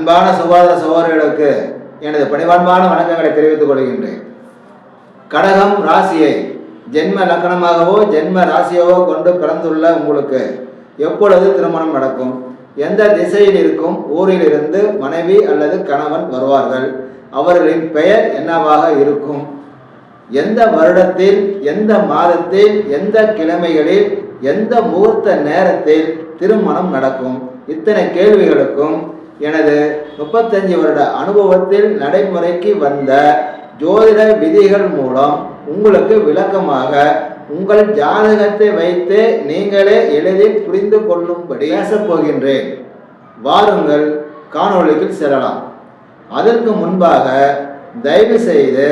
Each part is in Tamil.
அன்பான சுகாதார சகோதரர்களுக்கு எனது பணிவான்பான வணக்கங்களை தெரிவித்துக் கொள்கின்றேன். கடகம் ராசியை ஜென்ம லக்கணமாகவோ ஜென்ம ராசியாகவோ கொண்டு பிறந்துள்ள உங்களுக்கு எப்பொழுது திருமணம் நடக்கும்? எந்த திசையில் இருக்கும்? ஊரில் இருந்து மனைவி அல்லது கணவன் வருவார்கள். அவர்களின் பெயர் என்னவாக இருக்கும்? எந்த வருடத்தில் எந்த மாதத்தில் எந்த கிழமைகளில் எந்த முகூர்த்த நேரத்தில் திருமணம் நடக்கும்? இத்தனை கேள்விகளுக்கும் எனது முப்பத்தஞ்சு வருட அனுபவத்தில் நடைமுறைக்கு வந்த ஜோதிட விதிகள் மூலம் உங்களுக்கு விளக்கமாக உங்கள் ஜாதகத்தை வைத்து நீங்களே எளிதில் புரிந்து கொள்ளும்படி பேசப் போகின்றேன். வாருங்கள் காணொளிக்கு செல்லலாம். அதற்கு முன்பாக தயவு செய்து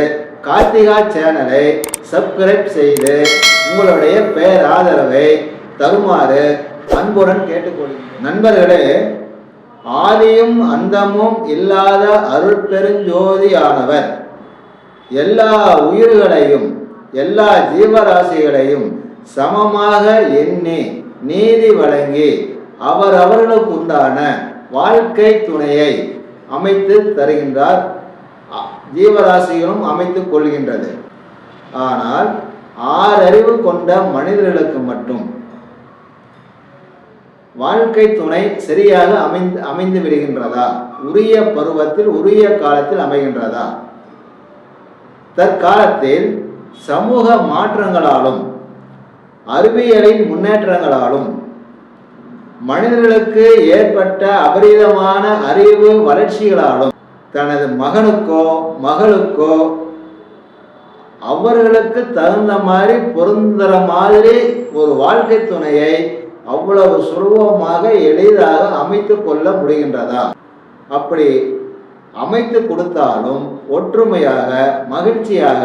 கார்த்திகா சேனலை சப்ஸ்கிரைப் செய்து உங்களுடைய பேராதரவை தருமாறு அன்புடன் கேட்டுக்கொள்கிறேன். நண்பர்களே ஆதியும் அந்தமும் இல்லாத அருள் பெருஞ்சோதியானவர் எல்லா உயிர்களையும் எல்லா ஜீவராசிகளையும் சமமாக எண்ணி நீதி வழங்கி அவரவர்களுக்கு உண்டான வாழ்க்கை துணையை அமைத்து தருகின்றார். ஜீவராசிகளும் அமைத்துக் கொள்கின்றது. ஆனால் ஆறறிவு கொண்ட மனிதர்களுக்கு மட்டும் வாழ்க்கை துணை சரியாக அமைந்து அமைந்து விடுகின்றதா? உரிய பருவத்தில் உரிய காலத்தில் அமைகின்றதா? தற்காலத்தில் சமூக மாற்றங்களாலும் அறிவியலின் முன்னேற்றங்களாலும் மனிதர்களுக்கு ஏற்பட்ட அபரிதமான அறிவு வளர்ச்சிகளாலும் தனது மகனுக்கோ மகளுக்கோ அவர்களுக்கு தகுந்த மாதிரி பொருந்துகிற மாதிரி ஒரு வாழ்க்கை துணையை அவ்வளவு சுலபமாக எளிதாக அமைத்து கொள்ள முடிகின்றதா? அப்படி அமைத்து கொடுத்தாலும் ஒற்றுமையாக மகிழ்ச்சியாக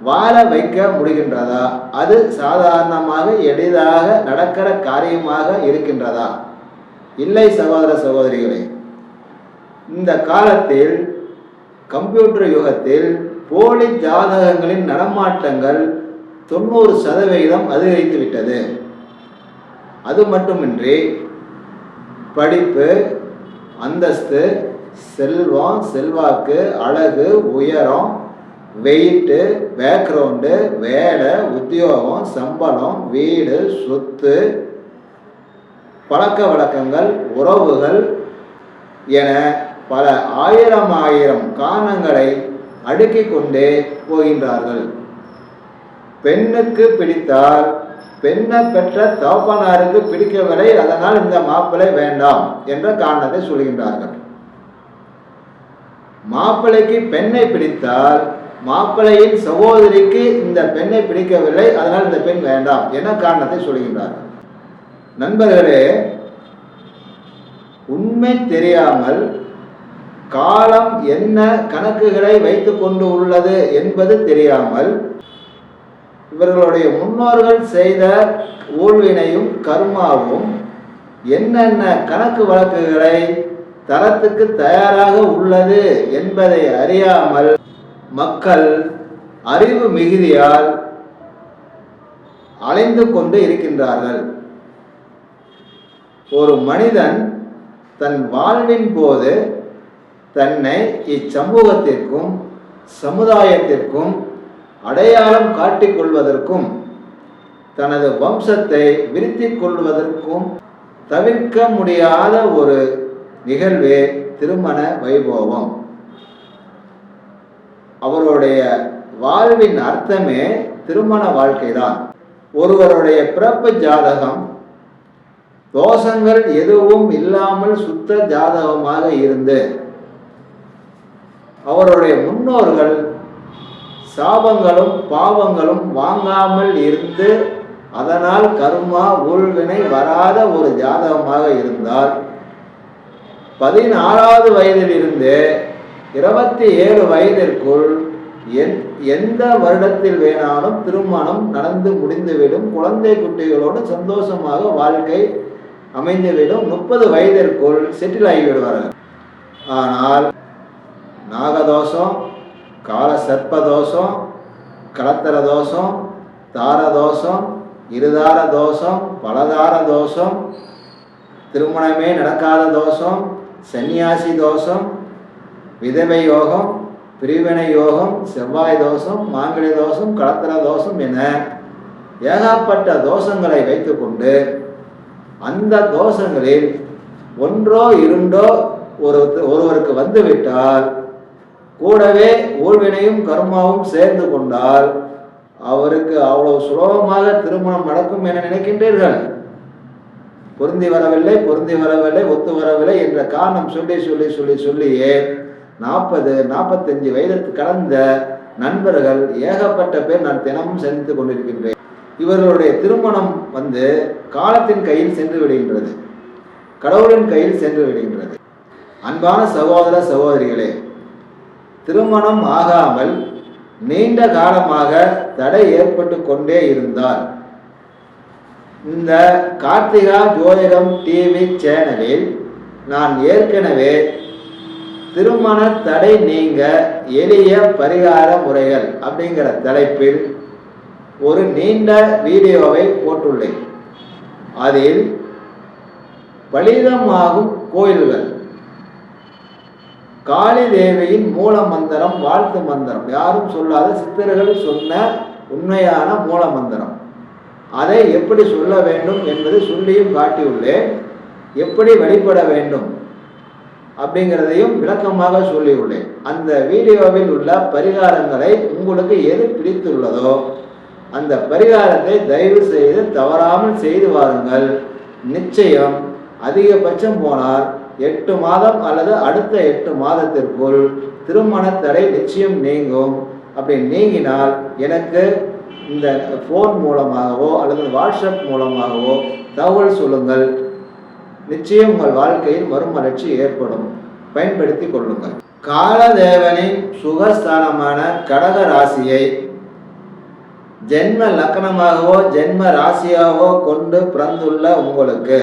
வாழ வைக்க முடிகின்றதா? அது சாதாரணமாக எளிதாக நடக்கிற காரியமாக இருக்கின்றதா? இல்லை சகோதர சகோதரிகளே இந்த காலத்தில் கம்ப்யூட்டர் யுகத்தில் போலி ஜாதகங்களின் நடமாட்டங்கள் தொண்ணூறு சதவிகிதம் அதிகரித்து விட்டது அது மட்டுமின்றி படிப்பு அந்தஸ்து செல்வம் செல்வாக்கு அழகு உயரம் வெயிட்டு பேக்ரவுண்டு வேலை உத்தியோகம் சம்பளம் வீடு சொத்து பழக்க வழக்கங்கள் உறவுகள் என பல ஆயிரம் ஆயிரம் காரணங்களை அடுக்கிக் கொண்டே போகின்றார்கள். பெண்ணுக்கு பிடித்தால் பெண்ணை பெற்ற தகப்பனாருக்கு பிடிக்கவில்லை அதனால் இந்த மாப்பிள்ளை வேண்டாம் என்ற காரணத்தை சொல்கின்றார்கள். மாப்பிள்ளைக்கு பெண்ணை பிடித்தால் மாப்பிள்ளையின் சகோதரிக்கு இந்த பெண்ணை பிடிக்கவில்லை அதனால் இந்த பெண் வேண்டாம் என காரணத்தை சொல்கின்றார்கள். நண்பர்களே உண்மை தெரியாமல் காலம் என்ன கணக்குகளை வைத்துக் கொண்டு உள்ளது என்பது தெரியாமல் இவர்களுடைய முன்னோர்கள் செய்த ஊழ்வினையும் கர்மாவும் என்னென்ன கணக்கு வழக்குகளை தரத்துக்கு தயாராக உள்ளது என்பதை அறியாமல் மக்கள் அறிவு மிகுதியால் அலைந்து கொண்டு இருக்கின்றார்கள். ஒரு மனிதன் தன் வாழ்வின் போது தன்னை இச்சமூகத்திற்கும் சமுதாயத்திற்கும் அடையாளம் காட்டிக் கொள்வதற்கும் தனது வம்சத்தை விரித்திக் கொள்வதற்கும் தவிர்க்க முடியாத ஒரு நிகழ்வே திருமண வைபவம். அவருடைய வாழ்வின் அர்த்தமே திருமண வாழ்க்கைதான். ஒருவருடைய பிறப்பு ஜாதகம் தோஷங்கள் எதுவும் இல்லாமல் சுத்த ஜாதகமாக இருந்து அவருடைய முன்னோர்கள் சாபங்களும் பாவங்களும் வாங்காமல் இருந்து அதனால் கர்மா ஊழ்வினை வராத ஒரு ஜாதகமாக இருந்தால் பதினாறாவது வயதிலிருந்து இருபத்தி ஏழு வயதிற்குள் எந் எந்த வருடத்தில் வேணாலும் திருமணம் நடந்து முடிந்துவிடும். குழந்தை குட்டிகளோடு சந்தோஷமாக வாழ்க்கை அமைந்துவிடும். முப்பது வயதிற்குள் செட்டில் ஆகிவிடுவார்கள். ஆனால் நாகதோஷம் கால சர்ப்ப தோஷம் கலத்தர தோஷம் தார தோஷம் இருதார தோஷம் பலதார தோஷம் திருமணமே நடக்காத தோஷம் சந்நியாசி தோஷம் விதவை யோகம் பிரிவினை யோகம் செவ்வாய் தோஷம் மாங்கலி தோஷம் களத்திர தோஷம் என ஏகப்பட்ட தோஷங்களை வைத்துக்கொண்டு அந்த தோஷங்களில் ஒன்றோ இரண்டோ ஒரு ஒருவருக்கு வந்துவிட்டால் கூடவே ஊழ்வினையும் கர்மாவும் சேர்ந்து கொண்டால் அவருக்கு அவ்வளவு சுலபமாக திருமணம் நடக்கும் என நினைக்கின்றீர்கள். பொருந்தி வரவில்லை பொருந்தி வரவில்லை ஒத்து வரவில்லை என்ற காரணம் சொல்லி சொல்லி சொல்லி சொல்லியே நாற்பது நாற்பத்தஞ்சு வயதிற்கு கடந்த நண்பர்கள் ஏகப்பட்ட பேர் நான் தினமும் சந்தித்து கொண்டிருக்கின்றேன். இவர்களுடைய திருமணம் வந்து காலத்தின் கையில் சென்று விடுகின்றது. கடவுளின் கையில் சென்று விடுகின்றது. அன்பான சகோதர சகோதரிகளே திருமணம் ஆகாமல் நீண்ட காலமாக தடை ஏற்பட்டு கொண்டே இருந்தார். இந்த கார்த்திகா ஜோதிடம் டிவி சேனலில் நான் ஏற்கனவே திருமண தடை நீங்க எளிய பரிகார முறைகள் அப்படிங்கிற தலைப்பில் ஒரு நீண்ட வீடியோவை போட்டுள்ளேன். அதில் பலிதமாகும் கோயில்கள் காளி தேவியின் மூல மந்திரம் வாழ்த்து மந்திரம். யாரும் சொல்லாத சித்தர்கள் சொன்ன உண்மையான மூல மந்திரம் அதை எப்படி சொல்ல வேண்டும் என்பதை சொல்லியும் காட்டியுள்ளேன் எப்படி வழிபட வேண்டும் அப்படிங்கிறதையும் விளக்கமாக சொல்லியுள்ளேன் அந்த வீடியோவில் உள்ள பரிகாரங்களை உங்களுக்கு எது பிடித்துள்ளதோ அந்த பரிகாரத்தை தயவு செய்து தவறாமல் செய்து வாருங்கள். நிச்சயம் அதிகபட்சம் போனால் எட்டு மாதம் அல்லது அடுத்த எட்டு மாதத்திற்குள் திருமண தடை நிச்சயம் நீங்கும். அப்படி நீங்கினால் எனக்கு இந்த ஃபோன் மூலமாகவோ அல்லது வாட்ஸ்அப் மூலமாகவோ தகவல் சொல்லுங்கள். நிச்சயம் உங்கள் வாழ்க்கையில் மறுமலர்ச்சி ஏற்படும். பயன்படுத்தி கொள்ளுங்கள். காலதேவனின் சுகஸ்தானமான கடக ராசியை ஜென்ம லக்கணமாகவோ ஜென்ம ராசியாகவோ கொண்டு பிறந்துள்ள உங்களுக்கு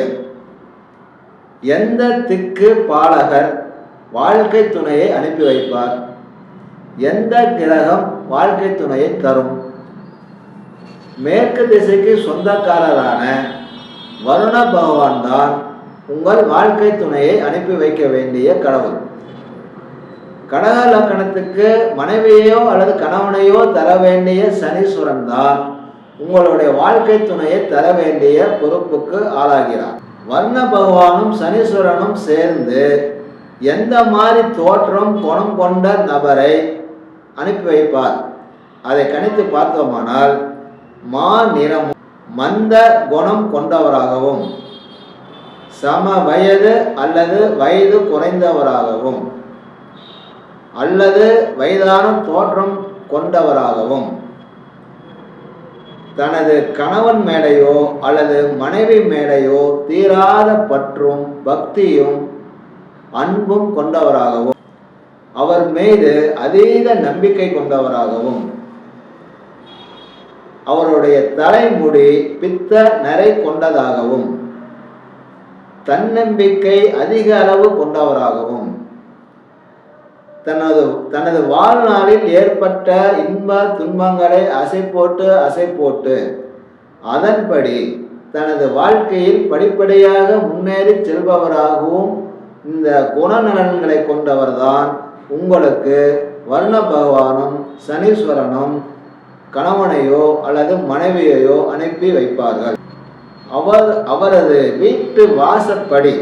எந்த திக்கு பாலகர் வாழ்க்கை துணையை அனுப்பி வைப்பார்? எந்த கிரகம் வாழ்க்கை துணையை தரும்? மேற்கு திசைக்கு சொந்தக்காரரான வருண பகவான் தான் உங்கள் வாழ்க்கை துணையை அனுப்பி வைக்க வேண்டிய கடவுள். கடக லக்கணத்துக்கு மனைவியோ அல்லது கணவனையோ தர வேண்டிய சனீஸ்வரன் தான் உங்களுடைய வாழ்க்கை துணையை தர வேண்டிய பொறுப்புக்கு ஆளாகிறார். வர்ண பகவானும் சனீஸ்வரனும் சேர்ந்து எந்த மாதிரி தோற்றம் குணம் கொண்ட நபரை அனுப்பி வைப்பார்? அதை கணித்து பார்த்தோமானால் மா நிறம் மந்த குணம் கொண்டவராகவும் சம வயது அல்லது வயது குறைந்தவராகவும் அல்லது வயதான தோற்றம் கொண்டவராகவும் தனது கணவன் மேடையோ அல்லது மனைவி மேடையோ தீராத பற்றும் பக்தியும் அன்பும் கொண்டவராகவும் அவர் மீது அதீத நம்பிக்கை கொண்டவராகவும் அவருடைய தலைமுடி பித்த நிறை கொண்டதாகவும் தன்னம்பிக்கை அதிக அளவு கொண்டவராகவும் தனது தனது வாழ்நாளில் ஏற்பட்ட இன்ப துன்பங்களை அசை போட்டு அசை போட்டு அதன்படி தனது வாழ்க்கையில் படிப்படியாக முன்னேறி செல்பவராகவும் இந்த குணநலன்களை கொண்டவர்தான் உங்களுக்கு வர்ண பகவானும் சனீஸ்வரனும் கணவனையோ அல்லது மனைவியையோ அனுப்பி வைப்பார்கள். அவர் அவரது வீட்டு வாசப்படி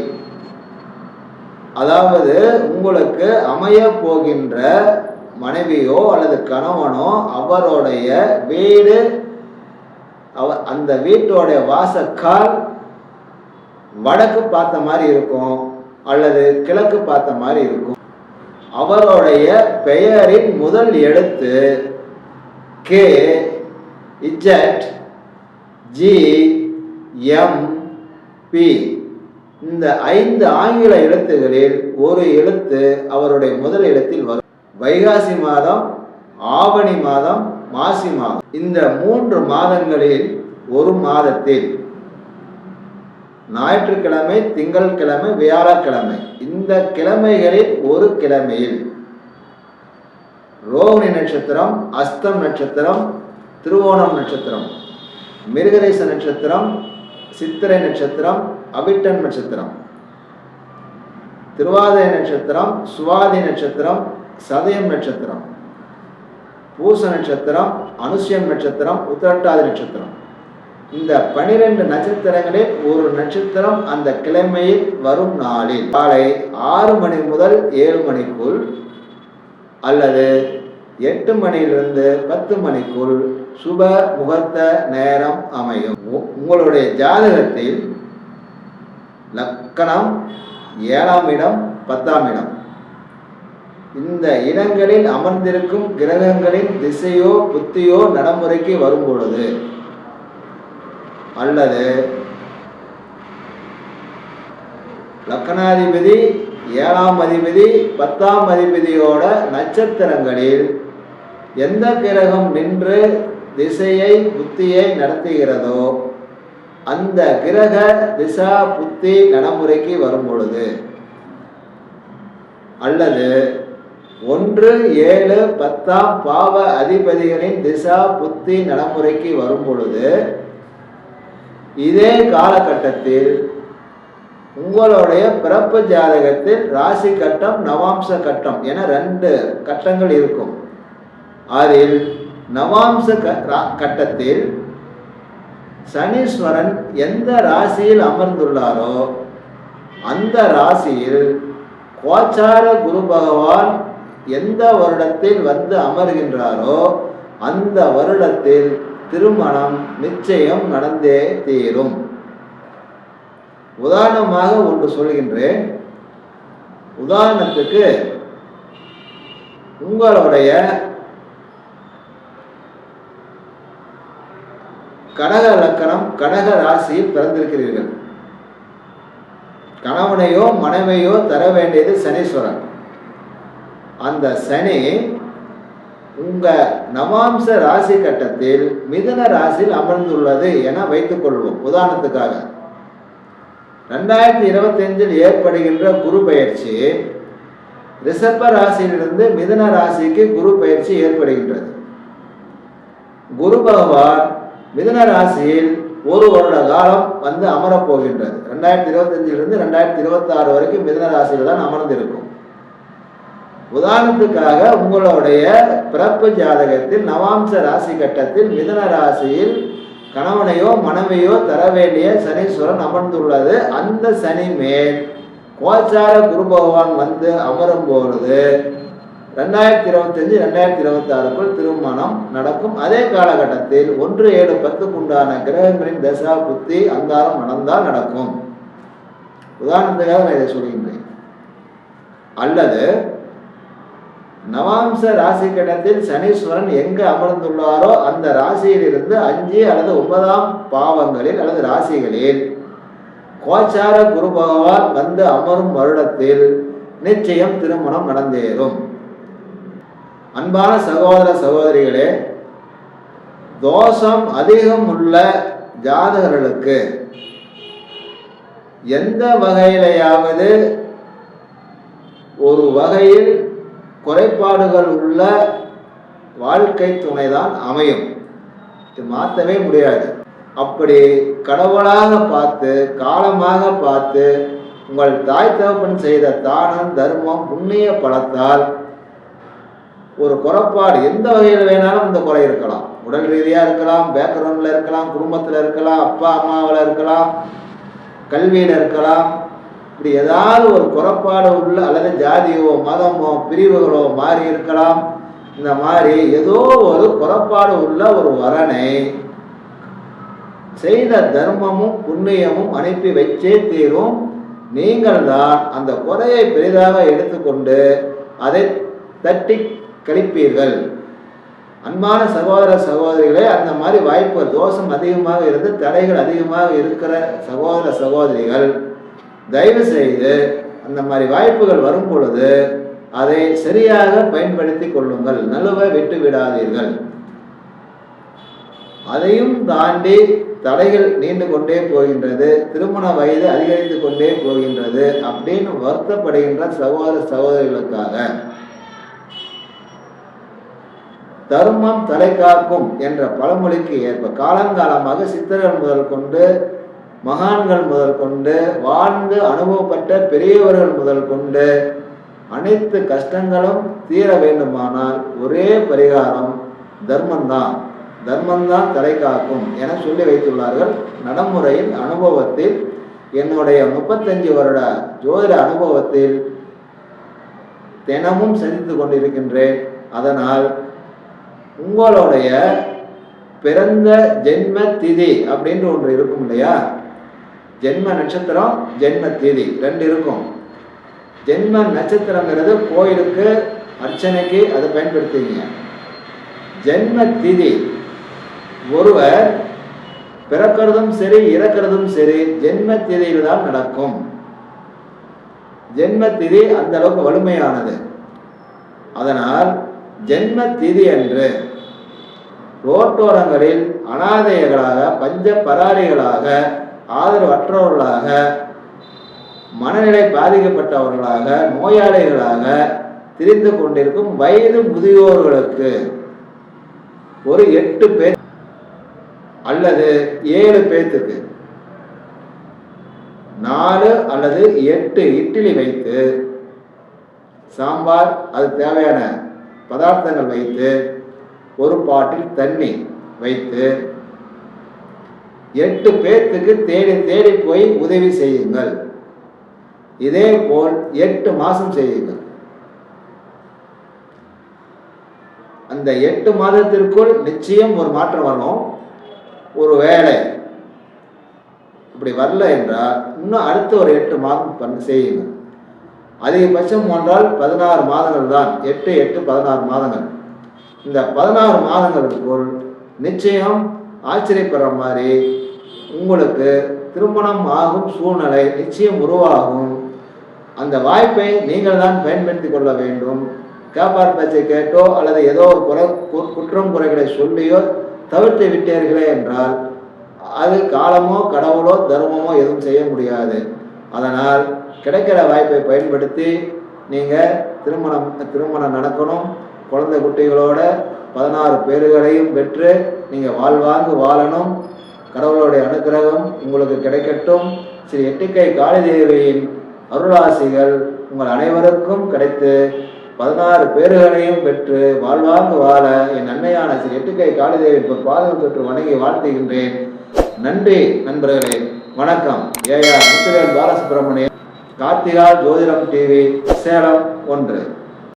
அதாவது உங்களுக்கு அமைய போகின்ற மனைவியோ அல்லது கணவனோ அவருடைய வீடு அவ அந்த வீட்டோடைய வாசக்கால் வடக்கு பார்த்த மாதிரி இருக்கும் அல்லது கிழக்கு பார்த்த மாதிரி இருக்கும். அவருடைய பெயரின் முதல் எழுத்து K Z G M P இந்த ஐந்து ஆங்கில எழுத்துகளில் ஒரு எழுத்து அவருடைய முதல் எழுத்தில் வரும். வைகாசி மாதம் ஆவணி மாதம் மாசி மாதம். இந்த மூன்று மாதங்களில் ஒரு மாதத்தில் ஞாயிற்றுக்கிழமை திங்கட்கிழமை வியாழக்கிழமை. இந்த கிழமைகளில் ஒரு கிழமையில் ரோகிணி நட்சத்திரம் அஸ்தம் நட்சத்திரம் திருவோணம் நட்சத்திரம் மிருகரேச நட்சத்திரம் சித்திரை நட்சத்திரம் அபிட்டன் நட்சத்திரம். திருவாதிரை நட்சத்திரம் சுவாதி நட்சத்திரம் சதயம் நட்சத்திரம். பூச நட்சத்திரம் அனுசியம் நட்சத்திரம் உத்திரட்டாதி நட்சத்திரம். இந்த பனிரெண்டு நட்சத்திரங்களில் ஒரு நட்சத்திரம் அந்த கிழமையில் வரும் நாளில் காலை ஆறு மணி முதல் ஏழு மணிக்குள் அல்லது எட்டு மணியிலிருந்து பத்து மணிக்குள் சுப முகூர்த்த நேரம் அமையும். உ- உங்களுடைய ஜாதகத்தில் லக்கணம் ஏழாம் இடம் பத்தாம் இடம். இந்த இடங்களில் அமர்ந்திருக்கும் கிரகங்களின் திசையோ புத்தியோ நடைமுறைக்கு வரும் பொழுது அல்லது லக்கணாதிபதி ஏழாம் அதிபதி பத்தாம் அதிபதியோட நட்சத்திரங்களில் எந்த கிரகம் நின்று திசையை புத்தியை நடத்துகிறதோ அந்த கிரக திசா புத்தி நடைமுறைக்கு வரும் பொழுது அல்லது ஒன்று ஏழு பத்தாம் பாவ அதிபதிகளின் திசா புத்தி நடைமுறைக்கு வரும் பொழுது இதே காலகட்டத்தில் உங்களுடைய பிறப்பு ஜாதகத்தில் ராசி கட்டம் நவாம்ச கட்டம் என ரெண்டு கட்டங்கள் இருக்கும். அதில் நவாம்ச க- ரா- கட்டத்தில் சனீஸ்வரன் எந்த ராசியில் அமர்ந்துள்ளாரோ அந்த ராசியில் கோச்சார குரு பகவான் எந்த வருடத்தில் வந்து அமர்கின்றாரோ அந்த வருடத்தில் திருமணம் நிச்சயம் நடந்தே தீரும். உதாரணமாக ஒன்று சொல்கின்றேன். உதாரணத்துக்கு உங்களுடைய கடக லக்கணம் கடக ராசியில் பிறந்திருக்கிறீர்கள். கணவனையோ மனைவியோ தர வேண்டியது சனீஸ்வரன். அந்த சனி உங்க நவாம்ச ராசி கட்டத்தில் மிதுன ராசியில் அமர்ந்துள்ளது என வைத்துக் கொள்வோம். உதாரணத்துக்காக ரெண்டாயிரத்தி இருபத்தஞ்சில் ஏற்படுகின்ற குரு பயிற்சி ரிஷப ராசியிலிருந்து மிதுன ராசிக்கு குரு பயிற்சி ஏற்படுகின்றது. குரு பகவான் மிதன ராசியில் ஒரு வருட காலம் வந்து அமரப்போகின்றது ரெண்டாயிரத்தி இருபத்தஞ்சிலிருந்து ரெண்டாயிரத்தி இருபத்தாறு வரைக்கும் மிதன ராசியில் தான் அமர்ந்திருக்கும். உதாரணத்துக்காக உங்களுடைய பிறப்பு ஜாதகத்தில் நவாம்ச ராசி கட்டத்தில் மிதன ராசியில் கணவனையோ மனைவியோ தர வேண்டிய சனீஸ்வரன் அமர்ந்துள்ளது. அந்த சனி மேல் கோச்சார குரு பகவான் வந்து அமரும் பொழுது ரெண்டாயிரத்தி இருபத்தஞ்சு ரெண்டாயிரத்தி இருபத்தாறுக்குள் திருமணம் நடக்கும். அதே காலகட்டத்தில் ஒன்று ஏழு பத்துக்கு உண்டான கிரகங்களின் தசா புத்தி அந்தாரம் நடந்தால் நடக்கும். உதாரணத்துக்காக நான் இதை சொல்கின்றேன். அல்லது நவாம்ச ராசி கட்டத்தில் சனீஸ்வரன் எங்கு அமர்ந்துள்ளாரோ அந்த ராசியிலிருந்து அஞ்சு அல்லது ஒன்பதாம் பாவங்களில் அல்லது ராசிகளில் கோச்சார குரு பகவான் வந்து அமரும் வருடத்தில் நிச்சயம் திருமணம் நடந்தேறும். அன்பான சகோதர சகோதரிகளே தோஷம் அதிகம் உள்ள ஜாதகர்களுக்கு எந்த வகையிலையாவது ஒரு வகையில் குறைபாடுகள் உள்ள வாழ்க்கை துணைதான் அமையும். இது மாற்றவே முடியாது. அப்படி கடவுளாக பார்த்து காலமாக பார்த்து உங்கள் தாய் தகப்பன் செய்த தானம் தர்மம் புண்ணிய பலத்தால் ஒரு குறைப்பாடு எந்த வகையில் வேணாலும் இந்த குறை இருக்கலாம். உடல் ரீதியாக இருக்கலாம் பேக்ரவுண்டில் இருக்கலாம் குடும்பத்தில் இருக்கலாம் அப்பா அம்மாவில் இருக்கலாம் கல்வியில் இருக்கலாம். இப்படி ஏதாவது ஒரு குறைப்பாடு உள்ள அல்லது ஜாதியோ மதமோ பிரிவுகளோ மாறி இருக்கலாம். இந்த மாதிரி ஏதோ ஒரு குறைப்பாடு உள்ள ஒரு வரனை செய்த தர்மமும் புண்ணியமும் அனுப்பி வச்சே தீரும். நீங்கள் தான் அந்த குறையை பெரிதாக எடுத்துக்கொண்டு அதை தட்டி கழிப்பீர்கள். அன்பான சகோதர சகோதரிகளே அந்த மாதிரி வாய்ப்பு தோஷம் அதிகமாக இருந்து தடைகள் அதிகமாக இருக்கிற சகோதர சகோதரிகள் தயவு செய்து அந்த மாதிரி வாய்ப்புகள் வரும் பொழுது அதை சரியாக பயன்படுத்தி கொள்ளுங்கள். நழுவை விட்டு விடாதீர்கள். அதையும் தாண்டி தடைகள் நீண்டு கொண்டே போகின்றது திருமண வயது அதிகரித்து கொண்டே போகின்றது அப்படின்னு வருத்தப்படுகின்ற சகோதர சகோதரிகளுக்காக தர்மம் தலை காக்கும் என்ற பழமொழிக்கு ஏற்ப காலங்காலமாக சித்தர்கள் முதல் கொண்டு மகான்கள் முதல் கொண்டு வாழ்ந்து அனுபவப்பட்ட பெரியவர்கள் முதல் கொண்டு அனைத்து கஷ்டங்களும் தீர வேண்டுமானால் ஒரே பரிகாரம் தர்மந்தான் தர்மந்தான் தலை காக்கும் என சொல்லி வைத்துள்ளார்கள். நடைமுறையில் அனுபவத்தில் என்னுடைய முப்பத்தஞ்சு வருட ஜோதிட அனுபவத்தில் தினமும் சந்தித்து கொண்டிருக்கின்றேன். அதனால் உங்களுடைய பிறந்த ஜென்ம திதி அப்படின்ற ஒன்று இருக்கும் இல்லையா? ஜென்ம நட்சத்திரம் ஜென்ம திதி. ரெண்டு இருக்கும். ஜென்ம நட்சத்திரங்கிறது கோயிலுக்கு அர்ச்சனைக்கு அதை பயன்படுத்துவீங்க. ஜென்ம திதி. ஒருவர் பிறக்கிறதும் சரி இறக்கிறதும் சரி ஜென்ம திதியில் தான் நடக்கும். ஜென்ம திதி அந்த அளவுக்கு வலிமையானது. அதனால் ஜென்ம திதி என்று ரோட்டோரங்களில் அனாதையர்களாக பஞ்ச பராரிகளாக ஆதரவற்றவர்களாக மனநிலை பாதிக்கப்பட்டவர்களாக நோயாளிகளாக திரிந்து கொண்டிருக்கும் வயது முதியோர்களுக்கு ஒரு எட்டு பேர் அல்லது ஏழு பேர்த்துக்கு நாலு அல்லது எட்டு இட்லி வைத்து சாம்பார் அது தேவையான பதார்த்தங்கள் வைத்து ஒரு பாட்டில் தண்ணி வைத்து எட்டு பேர்த்துக்கு தேடி தேடி போய் உதவி செய்யுங்கள். இதே போல் எட்டு மாதம் செய்யுங்கள். அந்த எட்டு மாதத்திற்குள் நிச்சயம் ஒரு மாற்றம் வரணும். ஒரு வேலை இப்படி வரல என்றால் இன்னும் அடுத்த ஒரு எட்டு மாதம் பண்ண செய்யுங்கள். அதிகபட்சம் ஒன்றால் பதினாறு மாதங்கள் தான் எட்டு எட்டு பதினாறு மாதங்கள். இந்த பதினாறு மாதங்களுக்குள் நிச்சயம் ஆச்சரியப்படுற மாதிரி உங்களுக்கு திருமணம் ஆகும் சூழ்நிலை நிச்சயம் உருவாகும். அந்த வாய்ப்பை நீங்கள் தான் பயன்படுத்தி கொள்ள வேண்டும். கேப்பார் பேச்சை கேட்டோ அல்லது ஏதோ ஒரு குறை கு- குற்றம் குறைகளை சொல்லியோ தவிர்த்து விட்டீர்களே என்றால் அது காலமோ கடவுளோ தர்மமோ எதுவும் செய்ய முடியாது. அதனால் கிடைக்கிற வாய்ப்பை பயன்படுத்தி நீங்கள் திருமணம் திருமணம் நடக்கணும். குழந்தை குட்டிகளோட பதினாறு பேர்களையும் பெற்று நீங்கள் வாழ்வாங்கு வாழணும். கடவுளுடைய அனுக்கிரகம் உங்களுக்கு கிடைக்கட்டும். ஸ்ரீ எட்டுக்கை காளிதேவியின் அருளாசிகள் உங்கள் அனைவருக்கும் கிடைத்து பதினாறு பேர்களையும் பெற்று வாழ்வாங்கு வாழ என் அன்னையான ஸ்ரீ எட்டுக்கை காளிதேவி பாதம் தொற்று வணங்கி வாழ்த்துகின்றேன். நன்றி நண்பர்களே. வணக்கம். ஏஆர் முத்துவேல் பாலசுப்ரமணியன் கார்த்திகா ஜோதிடம் டிவி சேலம் ஒன்று.